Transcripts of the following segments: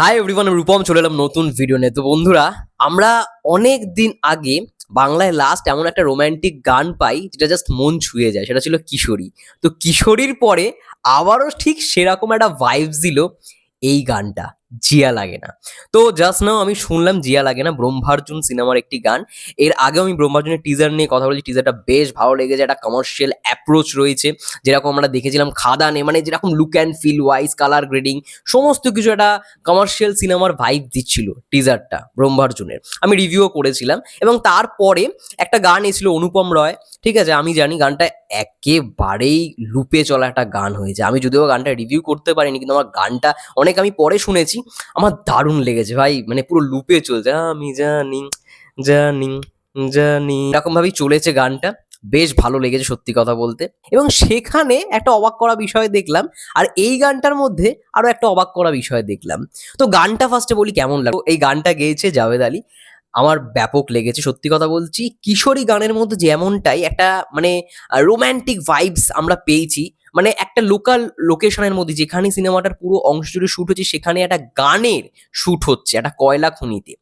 Hi everyone আমি রূপম চলে এলাম নতুন ভিডিও নিয়ে। তো বন্ধুরা, আমরা অনেক দিন আগে বাংলায় লাস্ট এমন একটা রোম্যান্টিক গান পাই, যেটা জাস্ট মন ছুঁয়ে যায়, সেটা ছিল কিশোরী। তো কিশোরীর পরে আবারও ঠিক সেরকম একটা ভাইব দিল এই গানটা। জিয়া লাগে না। তো জাস্ট নাও আমি শুনলাম জিয়া লাগে না, ব্রহ্মার্জুন সিনেমার একটি গান। এর আগেও আমি ব্রহ্মার্জুনের টিজার নিয়ে কথা বলেছি টিজারটা বেশ ভালো লেগেছে, একটা কমার্শিয়াল অ্যাপ্রোচ রয়েছে। যেরকম আমরা দেখেছিলাম খাদানে মানে যেরকম look and feel wise colour grading সমস্ত কিছু একটা কমার্শিয়াল সিনেমার ভাইব দিচ্ছিল টিজারটা ব্রহ্মার্জুনের। আমি রিভিউও করেছিলাম এবং তারপরে একটা গান এসেছিল অনুপম রয়, ঠিক আছে? আমি জানি গানটা একেবারেই লুপে চলা একটা গান হয়েছে। আমি যদিও গানটা রিভিউ করতে পারিনি, কিন্তু আমার গানটা অনেক আমি পরে শুনেছি। আমার দারুণ লেগেছে ভাই মানে পুরো লুপে চলছে। আমি জানি জানি জানি। এরকম ভাবেই চলেছে গানটা, বেশ ভালো লেগেছে সত্যি কথা বলতে। এবং সেখানে একটা অবাক করা বিষয় দেখলাম, আর এই গানটার মধ্যে আরও একটা অবাক করা বিষয় দেখলাম। তো গানটা ফার্স্টে বলি কেমন লাগল? এই গানটা গেয়েছে জাভেদ আলী। আমার ব্যাপক লেগেছে সত্যি কথা বলছি। কিশোরী গানের মধ্যে যেমনটাই একটা মানে রোম্যান্টিক ভাইবস আমরা পেয়েছি মানে একটা লোকাল লোকেশনের মধ্যে যেখানে সিনেমাটার পুরো অংশ জুড়ে শ্যুট হচ্ছে, সেখানে একটা গানের শ্যুট হচ্ছে, একটা কয়লা খনিতে।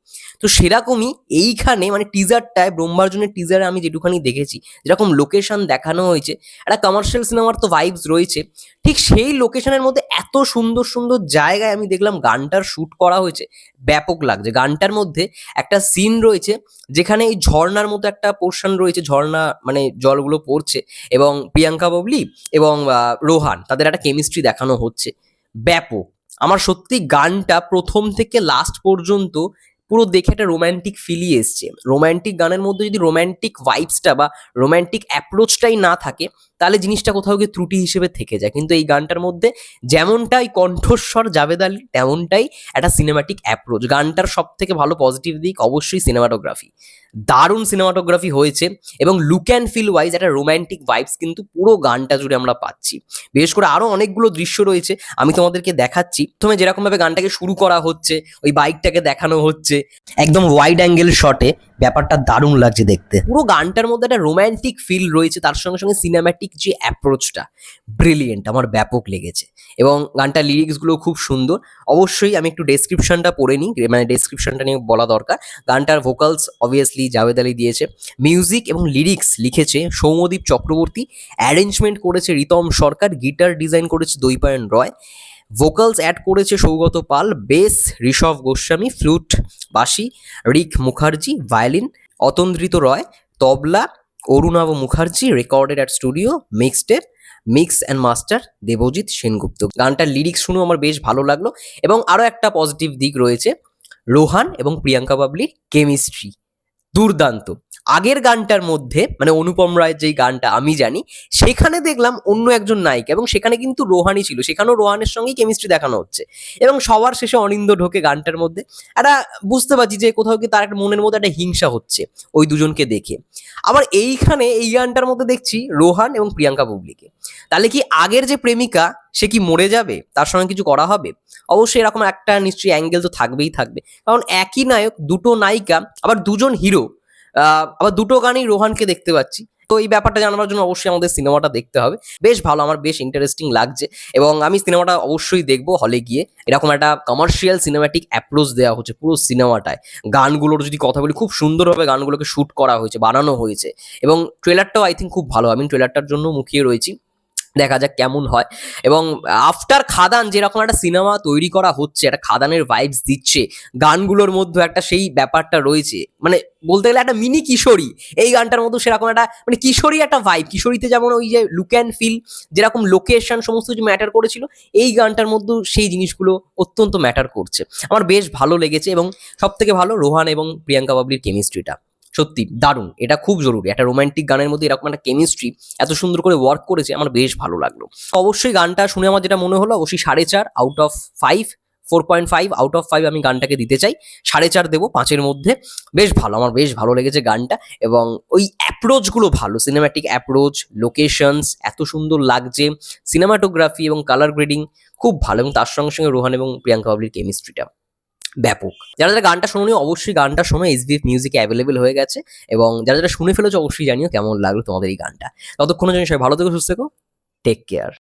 তো সেরকমই এইখানে মানে টিজারটায় ব্রহ্মার্জুনের টিজারে আমি যেটুখানি দেখেছি, যেরকম লোকেশন দেখানো হয়েছে, একটা কমার্শিয়াল সিনেমার তো ভাইবস রয়েছে, ঠিক সেই লোকেশনের মধ্যে এত সুন্দর সুন্দর জায়গায় আমি দেখলাম গানটার শ্যুট করা হয়েছে, ব্যাপক লাগছে। গানটার মধ্যে একটা সিন রয়েছে, যেখানে এই ঝর্ণার মতো একটা পোর্শন রয়েছে, ঝর্ণা মানে জলগুলো পড়ছে, এবং প্রিয়াঙ্কা বাবলি এবং রোহান, তাদের একটা কেমিস্ট্রি দেখানো হচ্ছে। ব্যাপক। আমার সত্যি গানটা প্রথম থেকে লাস্ট পর্যন্ত পুরো দেখে একটা রোম্যান্টিক ফিলই এসছে। রোম্যান্টিক গানের মধ্যে যদি রোম্যান্টিক ভাইবসটা বা রোম্যান্টিক অ্যাপ্রোচটাই না থাকে, তাহলে জিনিসটা কোথাও গিয়ে ত্রুটি হিসেবে থেকে যায়। কিন্তু এই গানটার মধ্যে যেমনটাই কণ্ঠস্বর জাভেদ আলী তেমনটাই একটা সিনেমাটিক অ্যাপ্রোচ গানটার সব থেকে ভালো পজিটিভ দিক অবশ্যই সিনেমাটোগ্রাফি দারুণ সিনেমাটোগ্রাফি হয়েছে এবং লুক অ্যান্ড ফিল ওয়াইজ একটা রোম্যান্টিক ভাইবস কিন্তু পুরো গানটা জুড়ে আমরা পাচ্ছি। বিশেষ করে আরও অনেকগুলো দৃশ্য রয়েছে, আমি তোমাদেরকে দেখাচ্ছি। প্রথমে যেরকমভাবে গানটাকে শুরু করা হচ্ছে, ওই বাইকটাকে দেখানো হচ্ছে, একদম ওয়াইড অ্যাঙ্গেল শটে ব্যাপারটা দারুণ লাগছে দেখতে। পুরো গানটার মধ্যে একটা রোম্যান্টিক ফিল রয়েছে, তার সঙ্গে সঙ্গে সিনেম্যাটিক যে অ্যাপ্রোচটা ব্রিলিয়েন্ট আমার ব্যাপক লেগেছে। এবং গানটার লিরিক্সগুলো খুব সুন্দর। অবশ্যই আমি একটু ডেসক্রিপশনটা পড়ে নিই মানে ডেসক্রিপশনটা নিয়ে বলা দরকার। গানটার ভোকালস অবভিয়াসলি জাভেদ আলী দিয়েছে। মিউজিক এবং লিরিক্স লিখেছে সৌমদীপ চক্রবর্তী। অ্যারেঞ্জমেন্ট করেছে রিতম সরকার। গিটার ডিজাইন করেছে দৈপায়ন রয়। ভোকালস অ্যাড করেছে সৌগত পাল। বেস ঋষভ গোস্বামী। ফ্লুট বাসি Rik Mukherjee. Violin Atandrita Roy. Tabla Arunava Mukherjee. Recorded at studio mixtape mix and master Debjit Sengupta. গানটার লিরিক্স শুনেও আমার বেশ ভালো লাগল। এবং আরও একটা পজিটিভ দিক রয়েছে, রোহান এবং প্রিয়াঙ্কা বাবলির কেমিস্ট্রি দুর্দান্ত আগের গানটার মধ্যে মানে অনুপম রায়ের যেই গানটা আমি জানি, সেখানে দেখলাম অন্য একজন নায়িকা এবং সেখানে কিন্তু রোহানি ছিল। সেখানেও রোহানের সঙ্গেই কেমিস্ট্রি দেখানো হচ্ছে। এবং সবার শেষে অনিন্দ ঢোকে গানটার মধ্যে। একটা বুঝতে পারছি যে কোথাও কি তার একটা মনের মধ্যে একটা হিংসা হচ্ছে ওই দুজনকে দেখে। আবার এইখানে এই গানটার মধ্যে দেখছি রোহান এবং প্রিয়াঙ্কা বুবলিকে। তাহলে কি আগের যে প্রেমিকা, সে কি মরে যাবে? তার সঙ্গে কিছু করা হবে? অবশ্যই এরকম একটা নিশ্চয়ই অ্যাঙ্গেল তো থাকবেই থাকবে। কারণ একই নায়ক, দুটো নায়িকা, আবার দুজন হিরো আবার দুটো গানই রোহানকে দেখতে পাচ্ছি। তো এই ব্যাপারটা জানাবার জন্য অবশ্যই আমাদের সিনেমাটা দেখতে হবে। বেশ ভালো, আমার বেশ ইন্টারেস্টিং লাগছে এবং আমি সিনেমাটা অবশ্যই দেখব হলে গিয়ে। এরকম একটা কমার্শিয়াল সিনেমাটিক অ্যাপ্রোচ দেওয়া হচ্ছে পুরো সিনেমাটায়। গানগুলোর যদি কথা বলি, খুব সুন্দরভাবে গানগুলোকে শ্যুট করা হয়েছে, বানানো হয়েছে এবং ট্রেলারটাও আই থিঙ্ক খুব ভালো। আমি ট্রেলারটার জন্য মুখিয়ে রয়েছি। দেখা যাক কেমন হয়। এবং আফটার খাদান যেরকম একটা সিনেমা তৈরি করা হচ্ছে, একটা খাদানের ভাইবস দিচ্ছে, গানগুলোর মধ্যে একটা সেই ব্যাপারটা রয়েছে। মানে বলতে গেলে একটা মিনি কিশোরী, এই গানটার মধ্যে সেরকম একটা মানে কিশোরী একটা ভাইব কিশোরীতে যেমন ওই যে লুক অ্যান্ড ফিল যেরকম লোকেশন সমস্ত কিছু ম্যাটার করেছিল, এই গানটার মধ্যেও সেই জিনিসগুলো অত্যন্ত ম্যাটার করছে। আমার বেশ ভালো লেগেছে এবং সব থেকে ভালো রোহান এবং প্রিয়াঙ্কা বাবলির কেমিস্ট্রিটা সত্যি, দারুণ, এটা খুব জরুরি। একটা রোমান্টিক গানের মধ্যে এরকম একটা কেমিস্ট্রি এত সুন্দর করে ওয়ার্ক করেছে, আমার বেশ ভালো লাগল। অবশ্যই গানটা শুনে আমার যেটা মনে হলো, অবশ্যই সাড়ে চার out of five four point five out of five আমি গানটাকে দিতে চাই। সাড়ে চার দেবো পাঁচের মধ্যে। বেশ ভালো, আমার বেশ ভালো লেগেছে গানটা এবং ওই অ্যাপ্রোচগুলো ভালো সিনেমাটিক অ্যাপ্রোচ লোকেশনস এত সুন্দর লাগছে। সিনেমাটোগ্রাফি এবং কালার গ্রেডিং খুব ভালো এবং তার সঙ্গে সঙ্গে রোহান এবং প্রিয়াঙ্কা বাবলির কেমিস্ট্রিটা ব্যাপক। যারা যারা গানটা শুনি অবশ্যই গানটা সময় এসবিএফ মিউজিকে অ্যাভেলেবেল হয়ে গেছে এবং যারা যারা শুনে ফেলেছো, অবশ্যই জানিও কেমন লাগল তোমাদের এই গানটা। ততক্ষণের জন্য সবাই ভালো থেকো, সুস্থ থেকো টেক কেয়ার